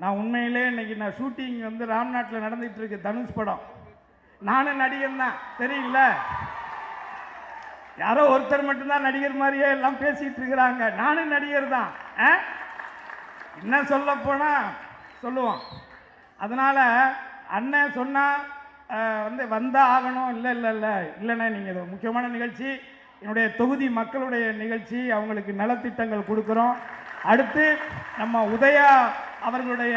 நான் உண்மையிலே இன்னைக்கு நான் ஷூட்டிங் வந்து ராம்நாட்டில் நடந்துகிட்டு இருக்கு தனுஷ் படம். நானும் நடிகன் தான். தெரியல யாரோ ஒருத்தர் மட்டும்தான் நடிகர் மாதிரியே எல்லாம் பேசிகிட்டு இருக்கிறாங்க. நானும் நடிகர் தான். ஆ? என்ன சொல்ல போனால் சொல்லுவோம். அதனால் அண்ணன் சொன்னால் வந்து வந்தால் ஆகணும். இல்லை இல்லை இல்லை. இல்லைண்ணே நீங்கள் இது முக்கியமான நிகழ்ச்சி. என்னுடைய தொகுதி மக்களுடைய நிகழ்ச்சி. அவங்களுக்கு நலத்திட்டங்கள் கொடுக்குறோம். அடுத்து நம்ம உதயா அவர்களுடைய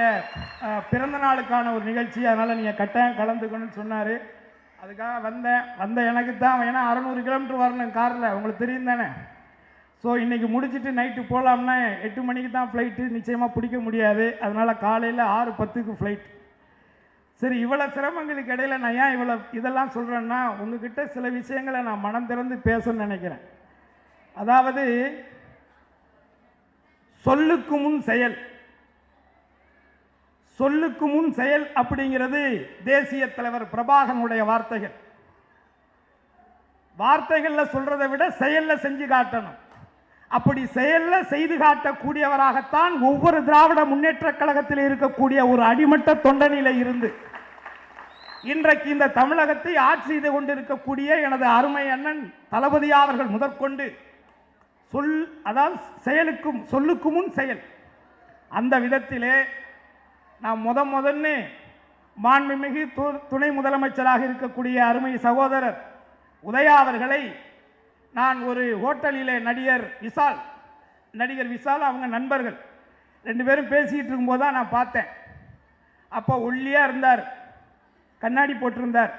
பிறந்த நாளுக்கான ஒரு நிகழ்ச்சி. அதனால் நீங்கள் கட்டாயம் கலந்துக்கணும்னு சொன்னார். அதுக்காக வந்தேன். வந்த எனக்கு தான் ஏன்னா அறநூறு கிலோமீட்டர் வரணும் காரில். உங்களுக்கு தெரியும் தானே? ஸோ இன்றைக்கி முடிச்சுட்டு நைட்டு போகலாம்னா எட்டு மணிக்கு தான் ஃப்ளைட்டு நிச்சயமாக பிடிக்க முடியாது. அதனால் காலையில் ஆறு பத்துக்கு ஃப்ளைட் சரி இவ்வளோ சிரமங்களுக்கு இடையில் நான் ஏன் இவ்வளோ இதெல்லாம் சொல்கிறேன்னா உங்ககிட்ட சில விஷயங்களை நான் மனம் திறந்து பேசணும்னு நினைக்கிறேன். அதாவது சொல்லுக்கு முன் செயல். சொல்லுக்கு முன் செயல் அப்படிங்கிறது தேசிய தலைவர் பிரபாகனுடைய வார்த்தைகள். வார்த்தைகளில் சொல்றதை விட செயலில் செஞ்சு காட்டணும். அப்படி செயலில் செய்து காட்டக்கூடியவராகத்தான் ஒவ்வொரு திராவிட முன்னேற்ற கழகத்தில் இருக்கக்கூடிய ஒரு அடிமட்ட தொண்டனில இருந்து இன்றைக்கு இந்த தமிழகத்தை ஆட்சி செய்து கொண்டிருக்கக்கூடிய எனது அருமை அண்ணன் தளபதி அவர்கள் முதற்கொண்டு சொல் அதாவது செயலுக்கும் சொல்லுக்கு முன் செயல். அந்த விதத்திலே நான் முத முதன்னு மாண்புமிகு து- துணை முதலமைச்சராக இருக்கக்கூடிய அருமை சகோதரர் உதயா அவர்களை நான் ஒரு ஹோட்டலிலே நடிகர் விசால் நடிகர் விசால் அவங்க நண்பர்கள். ரெண்டு பேரும் பேசிக்கிட்டு இருக்கும்போது தான் நான் பார்த்தேன். அப்போ ஒல்லியாக இருந்தார். கண்ணாடி போட்டிருந்தார்.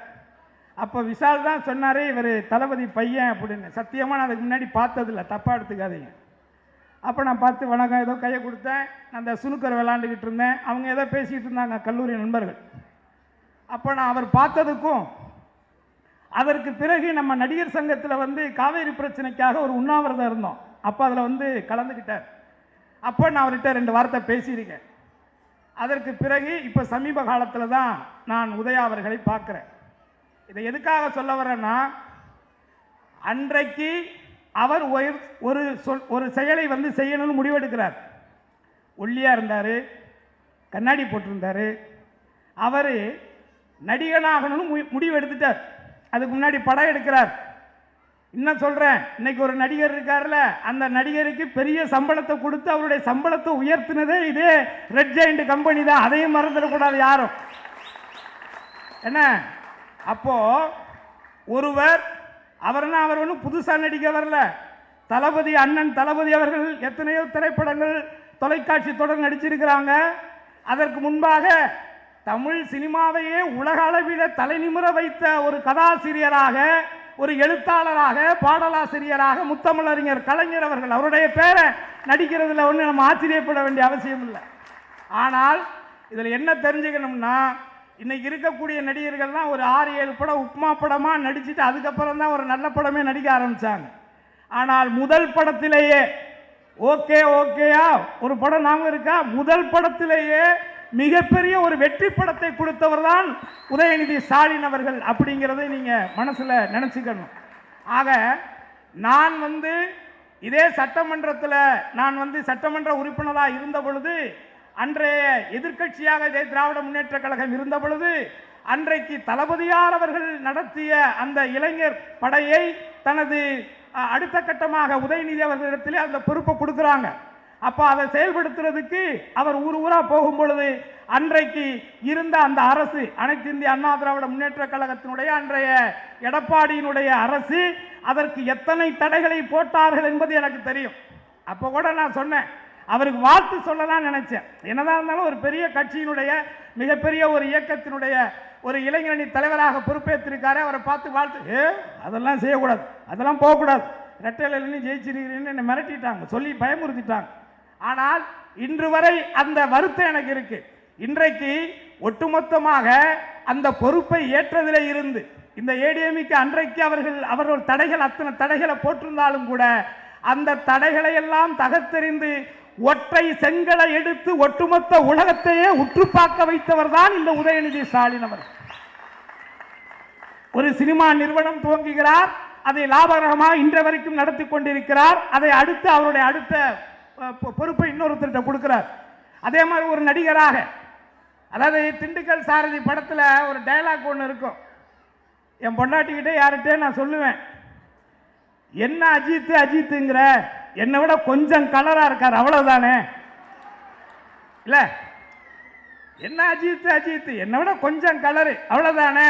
அப்போ விசால் தான் சொன்னார் இவர் தளபதி பையன் அப்படின்னு. சத்தியமாக நான் அதுக்கு முன்னாடி பார்த்ததில்ல. தப்பாக எடுத்துக்காதீங்க. அப்போ நான் பார்த்து வணக்கம் ஏதோ கையை கொடுத்தேன். நான் அந்த சுனுக்கர் விளாண்டுக்கிட்டு இருந்தேன். அவங்க ஏதோ பேசிக்கிட்டு இருந்தாங்க கல்லூரி நண்பர்கள். அப்போ நான் அவர் பார்த்ததுக்கும் அதற்கு பிறகு நம்ம நடிகர் சங்கத்தில் வந்து காவேரி பிரச்சனைக்காக ஒரு உண்ணாவிரதம் இருந்தோம். அப்போ அதில் வந்து கலந்துக்கிட்டார் அப்போ நான் அவர்கிட்ட ரெண்டு வார்த்தை பேசியிருக்கேன். அதற்கு பிறகு இப்போ சமீப காலத்தில் தான் நான் உதயா அவர்களை பார்க்குறேன். இதை எதுக்காக சொல்ல வரேன்னா அன்றைக்கு அவர் ஒரு- ஒரு சொல் ஒரு செயலை வந்து செய்யணும்னு முடிவெடுக்கிறார். ஒல்லியாக இருந்தார் கண்ணாடி போட்டிருந்தார். அவர் நடிகனாகணும்னு மு- முடிவு எடுத்துட்டார் அதுக்கு முன்னாடி படம் எடுக்கிறார். இன்னும் சொல்கிறேன் இன்னைக்கு ஒரு நடிகர் இருக்கார்ல அந்த நடிகருக்கு பெரிய சம்பளத்தை கொடுத்து அவருடைய சம்பளத்தை உயர்த்தினதே இதே ரெட் ஜெயிண்ட் கம்பெனி தான். அதையும் மறந்துடக்கூடாது யாரும். என்ன? அப்போது ஒருவர் அவர்னா அவர் ஒன்றும் புதுசாக நடிக்க வரல. தளபதி அண்ணன் தளபதி அவர்கள் எத்தனையோ திரைப்படங்கள் தொலைக்காட்சி தொடர் நடிச்சிருக்கிறாங்க. அதற்கு முன்பாக தமிழ் சினிமாவையே உலக அளவில் தலைநிமிர வைத்த ஒரு கதாசிரியராக ஒரு எழுத்தாளராக பாடலாசிரியராக முத்தமிழறிஞர் கலைஞர் அவர்கள் அவருடைய பேரை நடிக்கிறதுல ஒன்று நம்ம ஆச்சரியப்பட வேண்டிய அவசியம் இல்லை. ஆனால் இதில் என்ன தெரிஞ்சுக்கணும்னா இன்னைக்கு இருக்கக்கூடிய நடிகர்கள்லாம் ஒரு ஆறு ஏழு படம் உப்மா படமாக நடிச்சுட்டு அதுக்கப்புறம் தான் ஒரு நல்ல படமே நடிக்க ஆரம்பித்தாங்க ஆனால் முதல் படத்திலேயே ஓகே ஓகேயா? ஒரு படம் நாம இருக்கா? முதல் படத்திலேயே மிகப்பெரிய ஒரு வெற்றி படத்தை கொடுத்தவர் தான் உதயநிதி ஸ்டாலின் அவர்கள் அப்படிங்கிறத நீங்கள் மனசில் நினச்சிக்கணும். ஆக நான் வந்து இதே சட்டமன்றத்தில் நான் வந்து சட்டமன்ற உறுப்பினராக இருந்த பொழுது அன்றைய எதிர்க்கட்சியாக திராவிட முன்னேற்ற கழகம் இருந்த பொழுது அன்றைக்கு தளபதியார் அவர்கள் நடத்திய அந்த இளைஞர் படையை தனது அடுத்த கட்டமாக உதயநிதி அவர்களிடத்திலே அந்த பொறுப்பை கொடுக்குறாங்க. அப்போ அதை செயல்படுத்துறதுக்கு அவர் ஊர் ஊராக போகும் பொழுது அன்றைக்கு இருந்த அந்த அரசு அனைத்து இந்திய அண்ணா திராவிட முன்னேற்ற கழகத்தினுடைய அன்றைய எடப்பாடியினுடைய அரசு அதற்கு எத்தனை தடைகளை போட்டார்கள் என்பது எனக்கு தெரியும். அப்போ கூட நான் சொன்னேன் அவருக்கு வாழ்த்து சொல்லலாம் நினைச்சேன். என்னதான் இருந்தாலும் ஒரு பெரிய கட்சியினுடைய மிகப்பெரிய ஒரு இயக்கத்தினுடைய ஒரு இளைஞரணி தலைவராக பொறுப்பேற்றிருக்காரு. அவரை பார்த்து வாழ்த்து ஏ அதெல்லாம் செய்யக்கூடாது. அதெல்லாம் போகக்கூடாது. ரெட்டையில ஜெயிச்சிருக்கிறீன்னு என்னை மிரட்டிட்டாங்க. சொல்லி பயமுறுத்திட்டாங்க. ஆனால் இன்று வரை அந்த வருத்தம் எனக்கு இருக்கு. இன்றைக்கு ஒட்டுமொத்தமாக அந்த பொறுப்பை ஏற்றதிலே இருந்து இந்த ஏடிஎம்க்கு அன்றைக்கு அவர்கள் அவர்கள் தடைகள் அத்தனை தடைகளை போட்டிருந்தாலும் கூட அந்த தடைகளை எல்லாம் தகர்த்தெறிந்து ஒற்றை செங்கலை எடுத்து ஒட்டுமொத்த உலகத்தையே உற்று பார்க்க வைத்தவர் தான் இந்த உதயநிதி ஸ்டாலின் அவர் ஒரு சினிமா நிறுவனம் துவங்குகிறார் அதை லாபகரமாக இன்று வரைக்கும் நடத்தி கொண்டிருக்கிறார் அதை அடுத்து அவருடைய அடுத்த பொ- பொறுப்பை இன்னொருத்தர்கிட்ட கொடுக்கிறார். அதே மாதிரி ஒரு நடிகராக அதாவது திண்டுக்கல் சாரதி படத்தில் ஒரு டயலாக் ஒன்று இருக்கும். என் பொண்டாட்டிக்கிட்டே யார்கிட்டே நான் சொல்லுவேன் என்ன அஜித்து அஜித்துங்கிற என்னை விட கொஞ்சம் கலராக இருக்கார் அவ்வளவுதானே? இல்லை? என்ன அஜித் அஜித்? என்னை விட கொஞ்சம் கலரு அவ்வளவுதானே?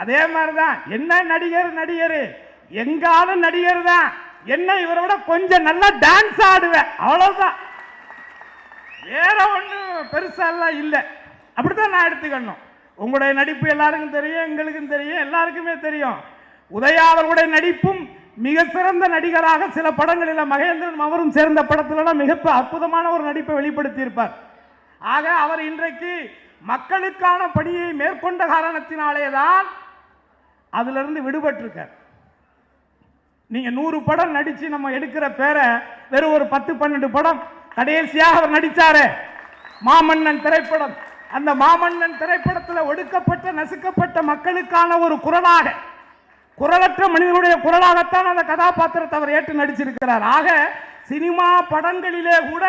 அதே மாதிரி தான் என்ன நடிகர் நடிகர்? எங்காலும் நடிகர் தான். என்ன இவரை விட கொஞ்சம் நல்லா டான்ஸ் ஆடுவேன் அவ்வளவுதான். வேற ஒன்றும் பெருசாலாம் இல்லை. அப்படித்தான் நான் எடுத்துக்கணும். உங்களுடைய நடிப்பு எல்லாருக்கும் தெரியும் எங்களுக்கும் தெரியும் எல்லாருக்குமே தெரியும். உதயாவர்களுடைய நடிப்பும் மிக சிறந்த நடிகராக சில படங்களில் மகேந்திரன் அவரும் சேர்ந்த படத்திலெல்லாம் மிக அற்புதமான ஒரு நடிப்பை வெளிப்படுத்தியிருப்பார். ஆக அவர் இன்றைக்கு மக்களுக்கான பணியை மேற்கொண்ட காரணத்தினாலே தான் அதிலிருந்து விடுபட்டிருக்கார். நீங்கள் நூறு படம் நடித்து நம்ம எடுக்கிற பேரை வெறும் ஒரு பத்து பன்னெண்டு படம் கடைசியாக அவர் நடித்தாரே மாமன்னன் திரைப்படம். அந்த மாமன்னன் திரைப்படத்தில் ஒடுக்கப்பட்ட நசுக்கப்பட்ட மக்களுக்கான ஒரு குரலாக குரலற்ற மனிதனுடைய குரலாகத்தான் அந்த கதாபாத்திரத்தை அவர் ஏற்று நடிச்சிருக்கிறார். ஆக சினிமா படங்களிலே கூட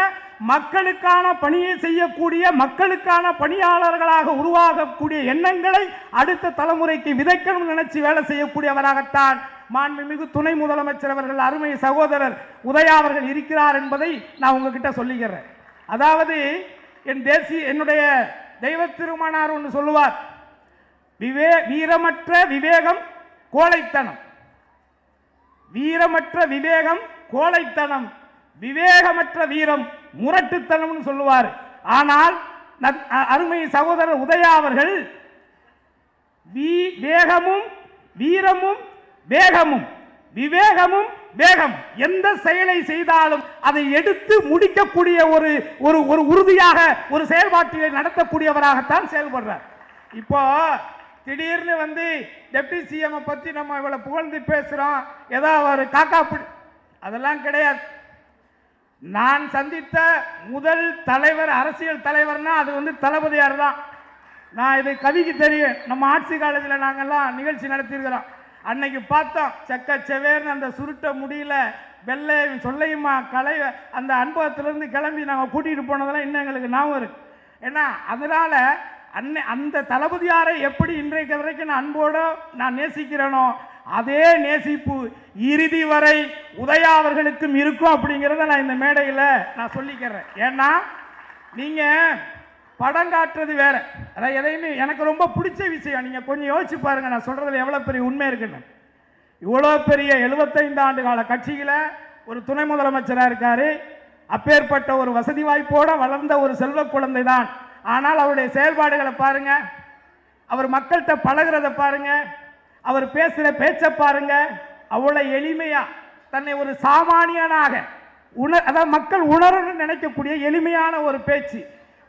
மக்களுக்கான பணியை செய்யக்கூடிய மக்களுக்கான பணியாளர்களாக உருவாகக்கூடிய எண்ணங்களை அடுத்த தலைமுறைக்கு விதைக்கணும் நினைச்சு வேலை செய்யக்கூடியவராகத்தான் மாண்புமிகு துணை முதலமைச்சர் அவர்கள் அருமை சகோதரர் உதயா அவர்கள் இருக்கிறார் என்பதை நான் உங்ககிட்ட சொல்லிக்கிறேன் அதாவது என் தேசிய என்னுடைய தெய்வ திருமணார் ஒன்று சொல்லுவார். விவே வீரமற்ற விவேகம் கோழைத்தனம். வீரமற்ற விவேகம் கோழைத்தனம். விவேகமற்ற வீரம் முரட்டுத்தனம்னு சொல்லுவார். ஆனால் அருமை சகோதரர் உதயா அவர்கள் வேகமும் வீரமும் வேகமும் விவேகமும் வேகம் எந்த செயலை செய்தாலும் அதை எடுத்து முடிக்கக்கூடிய ஒரு ஒரு ஒரு உறுதியாக ஒரு செயல்பாட்டினை நடத்தக்கூடியவராகத்தான் செயல்படுறார். இப்போ திடீர்னு வந்து டெப்டி சிஎம் பற்றி நம்ம இவ்வளோ புகழ்ந்து பேசுகிறோம் ஏதோ ஒரு காக்கா பிடி அதெல்லாம் கிடையாது. நான் சந்தித்த முதல் தலைவர் அரசியல் தலைவர்னால் அது வந்து தளபதியார் தான். நான் இது கவிக்கு தெரியும். நம்ம ஆட்சி காலேஜில் நாங்கெல்லாம் நிகழ்ச்சி நடத்தியிருக்கிறோம். அன்னைக்கு பார்த்தோம். செக்க செவேர்னு அந்த சுருட்ட முடியல வெள்ளை சொல்லையுமா கலை அந்த அனுபவத்திலேருந்து கிளம்பி நாங்கள் கூட்டிகிட்டு போனதெல்லாம் இன்னும் எங்களுக்கு ஞாபகம் இருக்குது ஏன்னா அதனால் அன்னை அந்த தளபதியாரை எப்படி இன்றைக்கு வரைக்கும் நான் அன்போடு நான் நேசிக்கிறேனோ அதே நேசிப்பு இறுதி வரை உதயா அவர்களுக்கும் இருக்கும் அப்படிங்கிறத நான் இந்த மேடையில் நான் சொல்லிக்கிறேன். ஏன்னா நீங்கள் படம் காட்டுறது வேற. அதான் எதையுமே எனக்கு ரொம்ப பிடிச்ச விஷயம். நீங்கள் கொஞ்சம் யோசிச்சு பாருங்கள் நான் சொல்கிறதுல எவ்வளோ பெரிய உண்மை இருக்குன்னு. இவ்வளோ பெரிய 75 ஆண்டு கால கட்சியில் ஒரு துணை முதலமைச்சராக இருக்கார். அப்பேற்பட்ட ஒரு வசதி வாய்ப்போடு வளர்ந்த ஒரு செல்வ குழந்தை தான் ஆனால் அவருடைய செயல்பாடுகளை பாருங்க. அவர் மக்கள்கிட்ட பழகிறத பாருங்க. அவர் பேசுகிற பேச்சை பாருங்க. அவ்வளோ எளிமையாக தன்னை ஒரு சாமானியனாக உணர் அதாவது மக்கள் உணரணும்னு நினைக்கக்கூடிய எளிமையான ஒரு பேச்சு.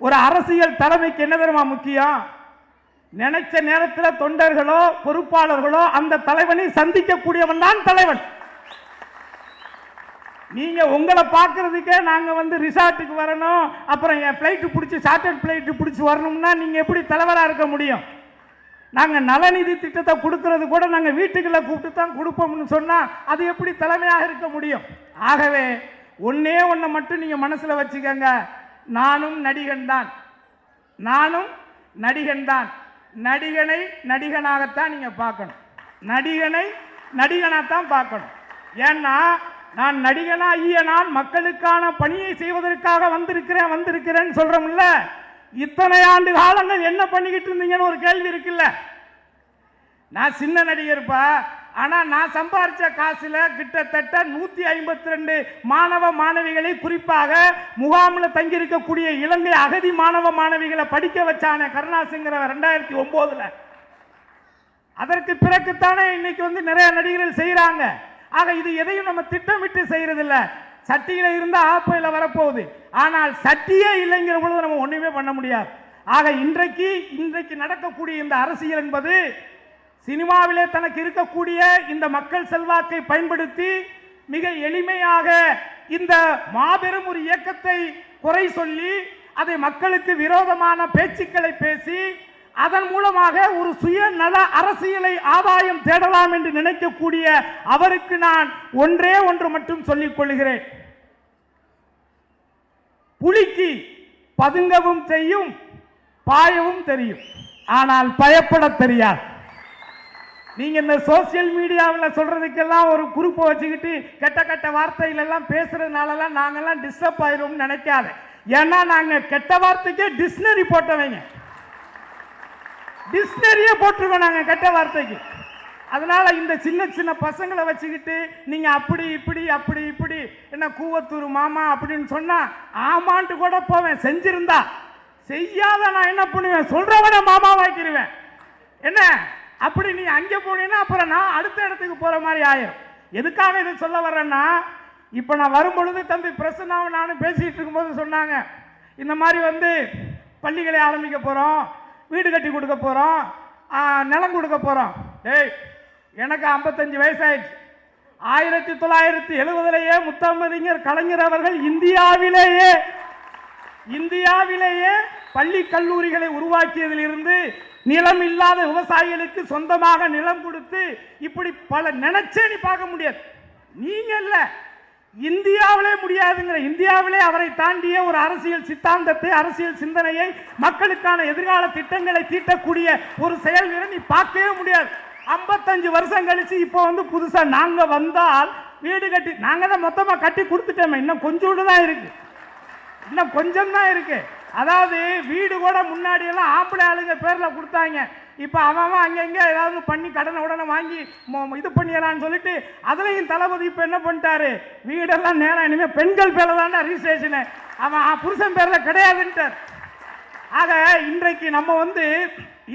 ஒரு அரசியல் தலைமைக்கு என்ன தெரியுமா முக்கியம்? நினைச்ச நேரத்தில் தொண்டர்களோ பொறுப்பாளர்களோ அந்த தலைவனை சந்திக்கக்கூடியவன் தான் தலைவன். நீங்க உங்களை பார்க்கறதுக்கே நாங்க வந்து ரிசார்ட்டுக்கு வரணும். அப்புறம் என் ஃப்ளைட்டு பிடிச்சி சார்ட்டர்ட் ஃப்ளைட்டு பிடிச்சி வரணும்னா நீங்க எப்படி தலைவராக இருக்க முடியும்? நாங்கள் நலநிதி திட்டத்தை கொடுக்கறது கூட நாங்கள் வீட்டுக்குள்ளே கூப்பிட்டு தான் கொடுப்போம்னு சொன்னால் அது எப்படி தலைமையாக இருக்க முடியும்? ஆகவே ஒன்றே ஒன்றை மட்டும் நீங்கள் மனசில் வச்சுக்கங்க. நானும் நடிகன் தான். நானும் நடிகன் தான். நடிகனை நடிகனாகத்தான் நீங்கள் பார்க்கணும். நடிகனை நடிகனாகத்தான் பார்க்கணும். ஏன்னா நான் நடிகனாகிய நான் மக்களுக்கான பணியை செய்வதற்காக வந்திருக்கிறேன் வந்திருக்கிறேன்னு சொல்றோம்ல. இத்தனை ஆண்டு காலங்கள் என்ன பண்ணிக்கிட்டு இருந்தீங்கன்னு ஒரு கேள்வி இருக்குல்ல. நான் சின்ன நடிகர்ப்பா ஆனால் நான் சம்பாதிச்ச காசில் கிட்டத்தட்ட நூற்றி ஐம்பத்தி ரெண்டு மாணவ மாணவிகளை குறிப்பாக முகாமில் தங்கியிருக்கக்கூடிய இலங்கை அகதி மாணவ மாணவிகளை படிக்க வச்சான கருணாசிங்கிறவன் ரெண்டாயிரத்தி ஒம்போதில். அதற்கு பிறகுத்தானே இன்னைக்கு வந்து நிறைய நடிகர்கள் செய்கிறாங்க ஆக இது எதையும் நம்ம திட்டமிட்டு செய்யறதில்ல. சட்டியில இருந்தா ஆப்பையில வரப்போகுது. ஆனால் சட்டியே இல்லைங்கிற பொழுது நம்ம ஒண்ணுமே பண்ண முடியாது. ஆக இன்றைக்கு இன்றைக்கு நடக்கக்கூடிய இந்த அரசியல் என்பது சினிமாவிலே தனக்கு இருக்கக்கூடிய இந்த மக்கள் செல்வாக்கை பயன்படுத்தி மிக எளிமையாக இந்த மாபெரும் ஒரு இயக்கத்தை குறை சொல்லி அதை மக்களுக்கு விரோதமான பேச்சுக்களை பேசி அதன் மூலமாக ஒரு சுயநல அரசியலை ஆதாயம் தேடலாம் என்று நினைக்கக்கூடிய அவருக்கு நான் ஒன்றே ஒன்று மட்டும் சொல்லிக் கொள்கிறேன். புலிக்கு பதுங்கவும் செய்யும் பாயவும் தெரியும். ஆனால் பயப்பட தெரியாது. நீங்க இந்த சோசியல் மீடியாவில் சொல்றதுக்கெல்லாம் ஒரு குரூப்பை வச்சுக்கிட்டு கெட்ட கெட்ட வார்த்தைகள் எல்லாம் பேசுறதுனாலலாம் நாங்கெல்லாம் டிஸ்டர்ப் ஆயிரும்னு நினைக்காத. ஏன்னா நாங்கள் கெட்ட வார்த்தைக்கே டிக்ஷனரி போட்டவங்க டிக்ஷனரியே போட்டிருக்கோம் நாங்கள் கெட்ட வார்த்தைக்கு. அதனால் இந்த சின்ன சின்ன பசங்களை வச்சுக்கிட்டு நீங்கள் அப்படி இப்படி அப்படி இப்படி என்ன கூவத்தூர் மாமா அப்படின்னு சொன்னால் ஆமான்ட்டு கூட போவேன் செஞ்சிருந்தா. செய்யாத நான் என்ன பண்ணுவேன்? சொல்றவன மாமாவாக்கிடுவேன் என்ன? அப்படி நீ அங்கே போனீங்கன்னா அப்புறம் நான் அடுத்த இடத்துக்கு போகிற மாதிரி ஆயிரும். எதுக்காக இதை சொல்ல வர்றேன்னா இப்போ நான் வரும்பொழுது தம்பி பிரசன்னாவும் நானும் பேசிகிட்டு இருக்கும்போது சொன்னாங்க இந்த மாதிரி வந்து பள்ளிகளை ஆரம்பிக்க போகிறோம் வீடு கட்டி கொடுக்க போகிறோம் நிலம் கொடுக்க போகிறோம் டேய் எனக்கு ஐம்பத்தஞ்சு வயசாயிடுச்சு. ஆயிரத்தி தொள்ளாயிரத்தி எழுபதுலேயே முத்தமிழறிஞர் கலைஞர் அவர்கள் இந்தியாவிலேயே இந்தியாவிலேயே பள்ளி கல்லூரிகளை உருவாக்கியதிலிருந்து நிலம் இல்லாத விவசாயிகளுக்கு சொந்தமாக நிலம் கொடுத்து இப்படி பல நினைச்சே நீ பார்க்க முடியாது. நீங்க இல்லை. இந்தியாவிலே முடியாதுங்கிற இந்தியாவிலே அவரை தாண்டிய ஒரு அரசியல் சித்தாந்தத்தை அரசியல் சிந்தனையை மக்களுக்கான எதிர்கால திட்டங்களை தீட்டக்கூடிய ஒரு செயல் நீ பார்க்கவே முடியாது. 55 வருஷம் கழிச்சு இப்போ வந்து புதுசாக நாங்கள் வந்தால் வீடு கட்டி நாங்கள் தான் மொத்தமாக கட்டி கொடுத்துட்டோமே. இன்னும் கொஞ்சோண்டு தான் இருக்கு. இன்னும் கொஞ்சம் தான் இருக்குது அதாவது வீடு கூட முன்னாடி எல்லாம் ஆம்பளை ஆளுங்க பேரில் கொடுத்தாங்க. இப்போ அவன் அவன் ஏதாவது பண்ணி கடனை உடனே வாங்கி இது பண்ணிடலான்னு சொல்லிட்டு அதுலேயும் தளபதி இப்போ என்ன பண்ணிட்டாரு? வீடெல்லாம் நேரம் இனிமேல் பெண்கள் பேரில் தான்டா ரிஜிஸ்ட்ரேஷனு அவன் புருஷன் பேரில் கிடையாதுன்ட்டார். ஆக இன்றைக்கு நம்ம வந்து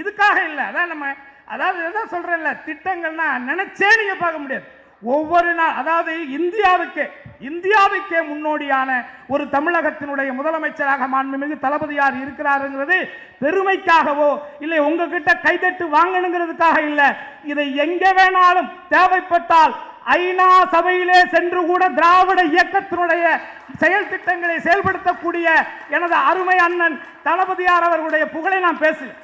இதுக்காக இல்லை. அதான் நம்ம அதாவது என்ன சொல்கிறேன்ல திட்டங்கள்னா நினச்சே நீங்கள் பார்க்க முடியாது. ஒவ்வொரு நாள் அதாவது இந்தியாவுக்கு இந்தியாவுக்கே முன்னோடியான ஒரு தமிழகத்தினுடைய முதலமைச்சராக மாண்புமிகு தளபதியார் இருக்கிறாருங்கிறது பெருமைக்காகவோ இல்லை உங்ககிட்ட கைதட்டு வாங்கணுங்கிறதுக்காக இல்லை. இதை எங்கே வேணாலும் தேவைப்பட்டால் ஐநா சபையிலே சென்று கூட திராவிட இயக்கத்தினுடைய செயல் திட்டங்களை செயல்படுத்தக்கூடிய எனது அருமை அண்ணன் தளபதியார் அவர்களுடைய புகழை நான் பேசுகிறேன்.